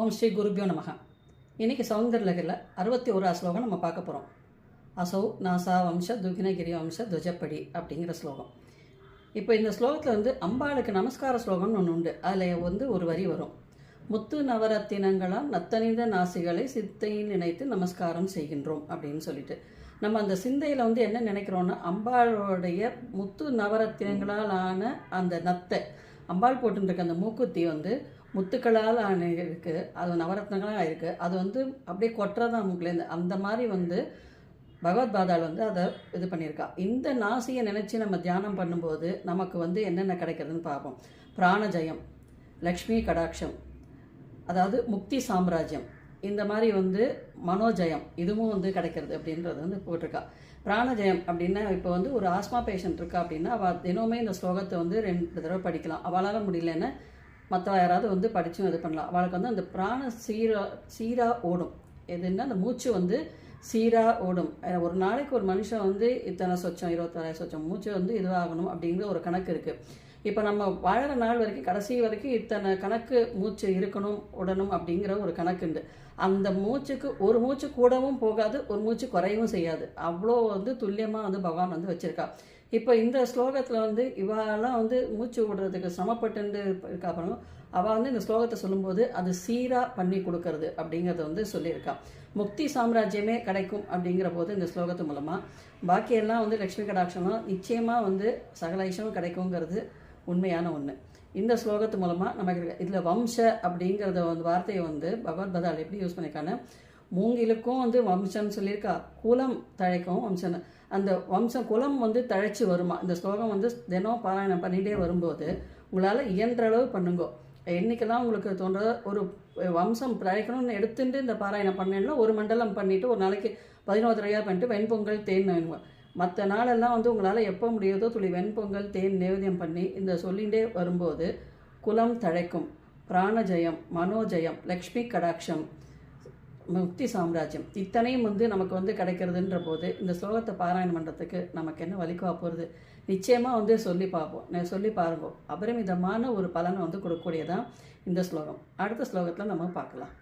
ஓம் ஸ்ரீ குருபியோ நமக. இன்னைக்கு சௌந்தர்லகிரில் அறுபத்தி ஓரா ஸ்லோகம் நம்ம பார்க்க போகிறோம் அசௌ நாசா வம்ச துகினகிரி வம்ச துவஜப்படி அப்படிங்கிற ஸ்லோகம். இப்போ இந்த ஸ்லோகத்தில் வந்து அம்பாளுக்கு நமஸ்கார ஸ்லோகம்னு ஒன்று உண்டு. அதில் வந்து ஒரு வரி வரும். முத்து நவரத்தினங்களாம் நத்தனித நாசிகளை சித்தையில் நினைத்து நமஸ்காரம் செய்கின்றோம் அப்படின்னு சொல்லிட்டு. நம்ம அந்த சிந்தையில் வந்து என்ன நினைக்கிறோன்னா அம்பாளுடைய முத்து நவரத்தினங்களால் ஆன அந்த நத்தை அம்பாள் போட்டுருக்க அந்த மூக்குத்தி வந்து முத்துக்களால் ஆன இருக்கு. அது நவரத்னங்களாக இருக்கு. அது வந்து அப்படியே கொட்டுறதா மூக்குலேருந்து அந்த மாதிரி வந்து பகவத் பாதாள் வந்து அதை இது பண்ணியிருக்கா. இந்த நாசியை நினச்சி நம்ம தியானம் பண்ணும்போது நமக்கு வந்து என்னென்ன கிடைக்கிறதுன்னு பார்ப்போம். பிராணஜயம் லக்ஷ்மி கடாட்சம் அதாவது முக்தி சாம்ராஜ்யம். இந்த மாதிரி வந்து மனோஜயம் இதுவும் வந்து கிடைக்கிறது அப்படின்றது வந்து போட்டிருக்கா. பிராணஜயம் அப்படின்னா இப்போ வந்து ஒரு ஆஸ்மா பேஷண்ட் இருக்கா அப்படின்னா அவள் தினமுமே இந்த ஸ்லோகத்தை வந்து ரெண்டு தடவை படிக்கலாம். அவளால் முடியலன்னா மற்ற யாராவது வந்து படித்தும் இது பண்ணலாம். அவளுக்கு வந்து அந்த பிராண சீரா சீராக ஓடும். எதுன்னா அந்த மூச்சு வந்து சீராக ஓடும். ஒரு நாளைக்கு ஒரு மனுஷன் வந்து இத்தனை சொச்சம் இருபத்தாயிரம் சொச்சம் மூச்சு வந்து இதுவாகணும் அப்படிங்கிற ஒரு கணக்கு இருக்குது இப்போ நம்ம வாழற நாள் வரைக்கும் கடைசி வரைக்கும் இத்தனை கணக்கு மூச்சு இருக்கணும் உடணும் அப்படிங்கிற ஒரு கணக்கு உண்டு. அந்த மூச்சுக்கு ஒரு மூச்சு கூடவும் போகாது ஒரு மூச்சு குறையவும் செய்யாது. அவ்வளோ வந்து துல்லியமாக வந்து பகவான் வந்து வச்சுருக்கா. இப்போ இந்த ஸ்லோகத்தில் வந்து இவாலாம் வந்து மூச்சு விடுறதுக்கு சிரமப்பட்டு இருக்கா அவள் வந்து இந்த ஸ்லோகத்தை சொல்லும்போது அது சீராக பண்ணி கொடுக்கறது அப்படிங்கிறத வந்து சொல்லியிருக்கா. முக்தி சாம்ராஜ்யமே கிடைக்கும் அப்படிங்கிற போது இந்த ஸ்லோகத்து மூலமாக பாக்கியெல்லாம் வந்து லக்ஷ்மி கடாட்சம்லாம் நிச்சயமாக வந்து சகல ஐஷமும் கிடைக்குங்கிறது உண்மையான ஒன்று இந்த ஸ்லோகத்து மூலமாக நமக்கு இதில் வம்ச அப்படிங்கிறத வந்து வார்த்தையை வந்து பகவத் பதால் எப்படி யூஸ் பண்ணியிருக்கான்னு மூங்கிலுக்கும் வந்து வம்சம்னு சொல்லியிருக்கா. குலம் தழைக்கும் வம்சம் அந்த வம்சம் குலம் வந்து தழைச்சி வருமா? இந்த ஸ்லோகம் வந்து தினம் பாராயணம் பண்ணிகிட்டே வரும்போது உங்களால் இயன்ற அளவு பண்ணுங்கோ. என்னைக்கெல்லாம் உங்களுக்கு தோன்றதோ ஒரு வம்சம் தழைக்கணும்னு எடுத்துட்டு இந்த பாராயணம் பண்ணேன்னா ஒரு மண்டலம் பண்ணிவிட்டு ஒரு நாளைக்கு பதினோரு தடவையாக பண்ணிட்டு வெண்பொங்கல் தேன் வேணுங்க. மற்ற நாளெல்லாம் வந்து உங்களால் எப்போ முடியுதோ துளி வெண்பொங்கல் தேன் நேவேதியம் பண்ணி இந்த சொல்லிகிட்டே வரும்போது குலம் தழைக்கும். பிராணஜயம் மனோஜயம் லக்ஷ்மி கடாட்சம். முக்தி சாம்ராஜ்யம். இத்தனையும் வந்து நமக்கு வந்து கிடைக்கிறதுன்ற போது இந்த ஸ்லோகத்தை பாராயணம் பண்ணுறதுக்கு நமக்கு என்ன வலிக்குவா போகிறது நிச்சயமாக வந்து சொல்லி பார்ப்போம். நான் சொல்லி பாருங்க. அபரிமிதமான ஒரு பலனை வந்து கொடுக்கக்கூடியதான் இந்த ஸ்லோகம். அடுத்த ஸ்லோகத்தில் நம்ம பார்க்கலாம்.